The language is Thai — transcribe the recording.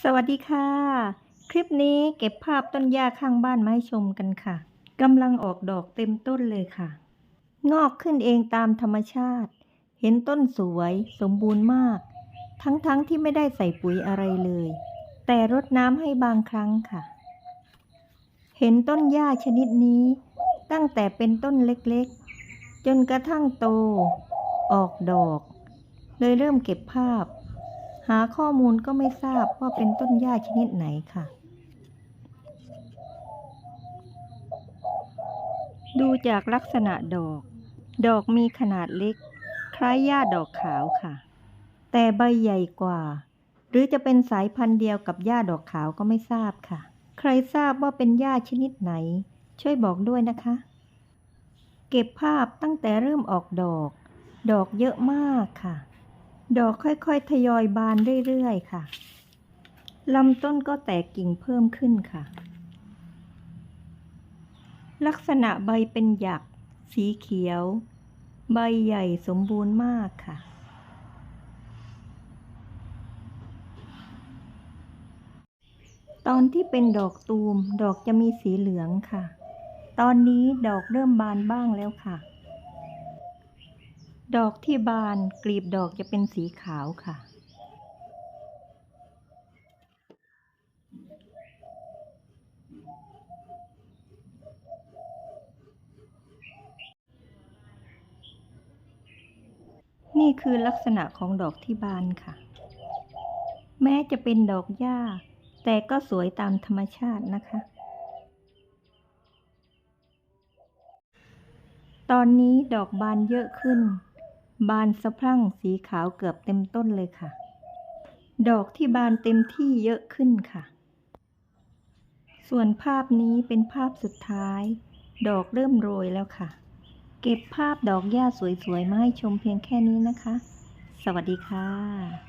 สวัสดีค่ะ คลิปนี้เก็บภาพต้นหญ้าข้างบ้านมาให้ชมกันค่ะกำลังออกดอกเต็มต้นเลยค่ะ งอกขึ้นเองตามธรรมชาติ เห็นต้นสวยสมบูรณ์มาก ทั้งๆทที่ไม่ได้ใส่ปุ๋ยอะไรเลย แต่รดน้ำให้บางครั้งค่ะ เห็นต้นหญ้าชนิดนี้ ตั้งแต่เป็นต้นเล็กๆ จนกระทั่งโต ออกดอก เลยเริ่มเก็บภาพ หาข้อมูลก็ไม่ทราบว่าเป็นต้นหญ้าชนิดไหนค่ะ ดูจากลักษณะดอก ดอกมีขนาดเล็ก คล้ายหญ้าดอกขาวค่ะ แต่ใบใหญ่กว่า หรือจะเป็นสายพันธุ์เดียวกับหญ้าดอกขาวก็ไม่ทราบค่ะ ใครทราบว่าเป็นหญ้าชนิดไหน ช่วยบอกด้วยนะคะ เก็บภาพตั้งแต่เริ่มออกดอก ดอกเยอะมากค่ะ ดอกค่อยๆ ทยอยบานเรื่อยๆ ค่ะ ลำต้นก็แตกกิ่งเพิ่มขึ้นค่ะ ลักษณะใบเป็นหยัก สีเขียว ใบใหญ่สมบูรณ์มากค่ะ ตอนที่เป็นดอกตูม ดอกจะมีสีเหลืองค่ะ ตอนนี้ดอกเริ่มบานบ้างแล้วค่ะ ดอกที่บานกลีบดอกจะเป็นสีขาวค่ะ นี่คือลักษณะของดอกที่บานค่ะ แม้จะเป็นดอกหญ้า แต่ก็สวยตามธรรมชาตินะคะตอนนี้ดอกบานเยอะขึ้น บานสะพรั่งสีขาวเกือบเต็มต้นเลยค่ะ ดอกที่บานเต็มที่เยอะขึ้นค่ะ ส่วนภาพนี้เป็นภาพสุดท้าย ดอกเริ่มโรยแล้วค่ะ เก็บภาพดอกหญ้าสวยๆ มาให้ชมเพียงแค่นี้นะคะ สวัสดีค่ะ